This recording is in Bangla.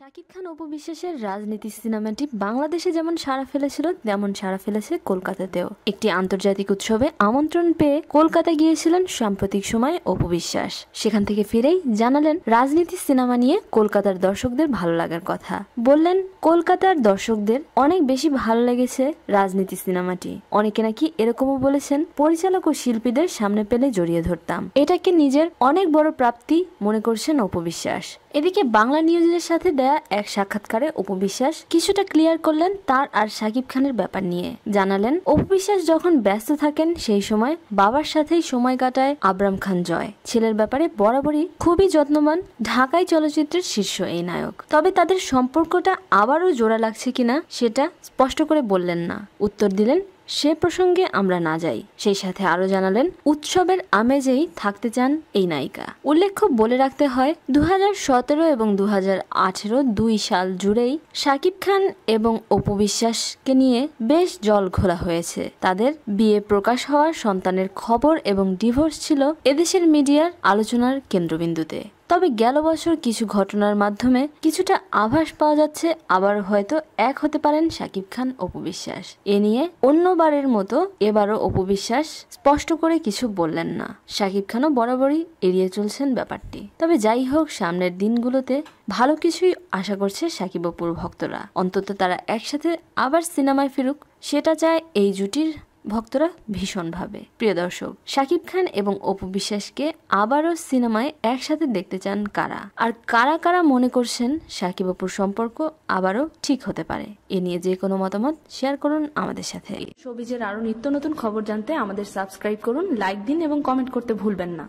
শাকিব খান অপু বিশ্বাসের রাজনীতি সিনেমাটি বাংলাদেশে যেমন সাড়া ফেলেছিল, তেমন সাড়া ফেলেছে কলকাতাতেও। একটি আন্তর্জাতিক উৎসবে আমন্ত্রণ পেয়ে কলকাতা গিয়েছিলেন সাম্প্রতিক সময়ে অপু বিশ্বাস সেখান থেকে ফিরেই জানালেন রাজনীতি সিনেমা নিয়ে কলকাতার দর্শকদের ভালো লাগার কথা। বললেন, কলকাতার দর্শকদের অনেক বেশি ভালো লেগেছে রাজনীতি সিনেমাটি। অনেকে নাকি এরকমও বলেছেন, পরিচালক ও শিল্পীদের সামনে পেলে জড়িয়ে ধরতাম। এটাকে নিজের অনেক বড় প্রাপ্তি মনে করছেন অপু বিশ্বাস এদিকে বাংলা নিউজের সাথে দেয়া এক সাক্ষাৎকারে অপু বিশ্বাস কিছুটা ক্লিয়ার করলেন তার আর সাকিব খানের ব্যাপার নিয়ে। জানালেন অপু বিশ্বাস যখন ব্যস্ত থাকেন সেই সময় বাবার সাথেই সময় কাটায় আবরাম খান জয়। ছেলের ব্যাপারে বরাবরই খুবই যত্নবান ঢাকাই চলচ্চিত্রের শীর্ষ এই নায়ক। তবে তাদের সম্পর্কটা আবারও জোড়া লাগছে কিনা সেটা স্পষ্ট করে বললেন না। উত্তর দিলেন সে প্রসঙ্গে আমরা না যাই। সেই সাথে আরও জানালেন, উৎসবের আমেজেই থাকতে চান এই নায়িকা। উল্লেখ্য, বলে রাখতে হয় দু হাজার সতেরো এবং দু দুই সাল জুড়েই শাকিব খান এবং অপু বিশ্বাসকে নিয়ে বেশ জল ঘোলা হয়েছে। তাদের বিয়ে প্রকাশ হওয়ার সন্তানের খবর এবং ডিভোর্স ছিল এদেশের মিডিয়ার আলোচনার কেন্দ্রবিন্দুতে। তবে গেল বছর কিছু ঘটনার মাধ্যমে কিছুটা আভাস পাওয়া যাচ্ছে, আবার হয়তো এক হতে পারেন শাকিব খান অপু বিশ্বাস। এ নিয়ে অন্যবারের মতো এবারও অপু বিশ্বাস স্পষ্ট করে কিছু বললেন না। শাকিব খানও বরাবরই এড়িয়ে চলছেন ব্যাপারটি। তবে যাই হোক, সামনের দিনগুলোতে ভালো কিছুই আশা করছে শাকিব অপুর ভক্তরা। অন্তত তারা একসাথে আবার সিনেমায় ফিরুক, সেটা চায় এই জুটির ভক্তরা ভীষণভাবে। প্রিয় দর্শক, শাকিব খান এবং অপু বিশ্বাসকে আবারও সিনেমায় একসাথে দেখতে চান কারা? আর কারা কারা মনে করছেন শাকিব অপুর সম্পর্ক আবারও ঠিক হতে পারে? এ নিয়ে যে কোনো মতামত শেয়ার করুন আমাদের সাথে। সবিজের আরও নিত্য নতুন খবর জানতে আমাদের সাবস্ক্রাইব করুন, লাইক দিন এবং কমেন্ট করতে ভুলবেন না।